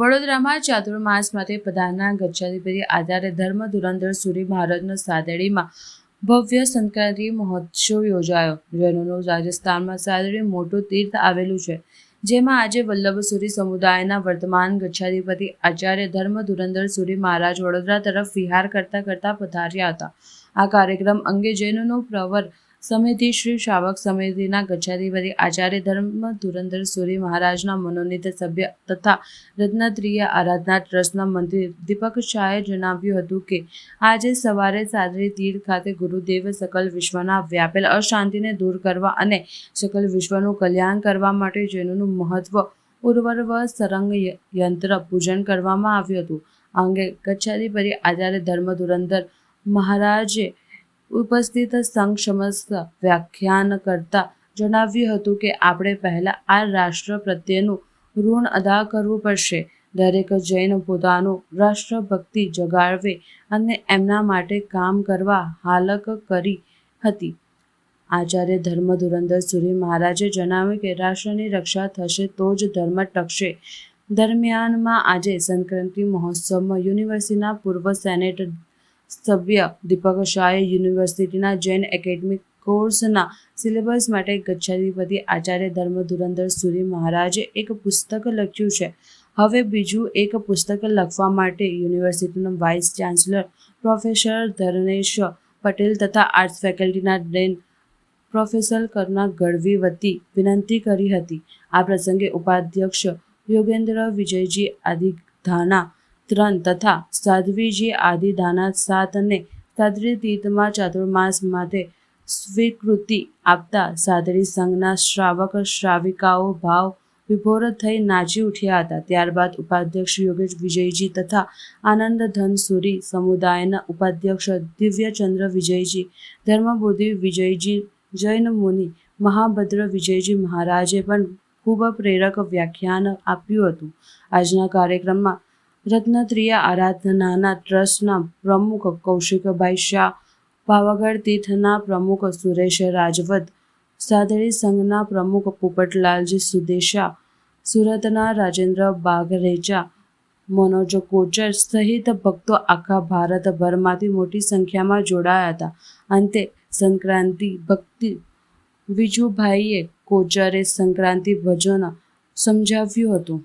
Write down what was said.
વડોદરામાં ચાતુર્માસ માટે પધારના ગચ્છાધિપતિ આધારે ધર્મ ધુરંધર સુરી મહારાજના સાદડીમાં ભવ્ય સંક્રાંતિ મહોત્સવ યોજાયો. જૈનોનું રાજસ્થાનમાં સાદડી મોટું તીર્થ આવેલું છે, જેમાં આજે વલ્લભ સુરી સમુદાયના વર્તમાન ગચ્છાધિપતિ આચાર્ય ધર્મ ધુરંધર સુરી મહારાજ વડોદરા તરફ વિહાર કરતા કરતા પધાર્યા હતા. આ કાર્યક્રમ અંગે જૈનોનો પ્રવર સમિતિ શ્રી શ્રાવક સમિતિના ગચ્છાધિપતિ આચાર્ય ધર્મ ધુરંધર સુરી મહારાજના મનોનીત સભ્ય તથા રત્નત્રિય આરાધના ટ્રસ્ટના મંત્રી દીપક શાહે જણાવ્યું હતું કે, આજે સવારે સાદરી તીર્થ ખાતે ગુરુદેવ સકલ વિશ્વના વ્યાપેલ અશાંતિને દૂર કરવા અને સકલ વિશ્વનું કલ્યાણ કરવા માટે જૈનોનું મહત્વ ઉર્વરવ સરંગ યંત્ર પૂજન કરવામાં આવ્યું હતું. આ અંગે ગચ્છાધિપતિ આચાર્ય ધર્મ ધુરંધર મહારાજે ઉપસ્થિત સંઘ સમસ્ત વ્યાખ્યાન કરતા જણાવ્યું હતું કે આપણે પહેલા આ રાષ્ટ્ર પ્રત્યેનું ઋણ અદા કરવું પડશે. દરેક જૈન પોતાનું રાષ્ટ્રભક્તિ જગાડવે અને એમના માટે કામ કરવા હાલક કરી હતી. આચાર્ય ધર્મ ધુરંધર સુરી મહારાજે જણાવ્યું કે રાષ્ટ્રની રક્ષા થશે તો જ ધર્મ ટકશે. દરમિયાનમાં આજે સંક્રાંતિ મહોત્સવમાં યુનિવર્સિટીના પૂર્વ સેનેટ સભ્ય દીપક શાહે યુનિવર્સિટીના જૈન એકેડમિક કોર્સના સિલેબસ માટે ગચ્છાધિપતિ આચાર્ય ધર્મ ધુરંધર સુરી મહારાજે એક પુસ્તક લખ્યું છે. હવે બીજું એક પુસ્તક લખવા માટે યુનિવર્સિટીના vice chancellor professor Dharmesh Patel તથા આર્ટ્સ ફેકલ્ટીના ડેન પ્રોફેસર કરુણા ગઢવી વતી વિનંતી કરી હતી. આ પ્રસંગે ઉપાધ્યક્ષ યોગેન્દ્ર વિજયજી આદિધાના ત્રણ તથા સાધ્વીજી આદિધાના સાત અને સાદરી તીર્થમાં ચાતુર્માસ માટે સ્વીકૃતિ આપતા સાદરી સંઘના શ્રાવક શ્રાવિકાઓ ભાવ વિભોર થઈ નાચી ઉઠ્યા હતા. ત્યારબાદ ઉપાધ્યક્ષ યોગેશ વિજયજી તથા આનંદ ધનસુરી સમુદાયના ઉપાધ્યક્ષ દિવ્યચંદ્ર વિજયજી ધર્મબોધિ વિજયજી, જૈન મુનિ, મહાભદ્ર વિજયજી મહારાજે પણ ખૂબ પ્રેરક વ્યાખ્યાન આપ્યું હતું. આજના કાર્યક્રમમાં રત્નત્રિય આરાધનાના ટ્રસ્ટના પ્રમુખ કૌશિકભાઈ શાહ, પાવાગઢ તીર્થના પ્રમુખ સુરેશ રાજવત સાદરી સંઘના પ્રમુખ પોપટલાલજી સુદેશા, સુરતના રાજેન્દ્ર બાગરેચા, મનોજ કોચર સહિત ભક્તો આખા ભારતભરમાંથી મોટી સંખ્યામાં જોડાયા હતા. અંતે સંક્રાંતિ ભક્તિ વિજુભાઈએ કોચરે સંક્રાંતિ ભજન સમજાવ્યું હતું.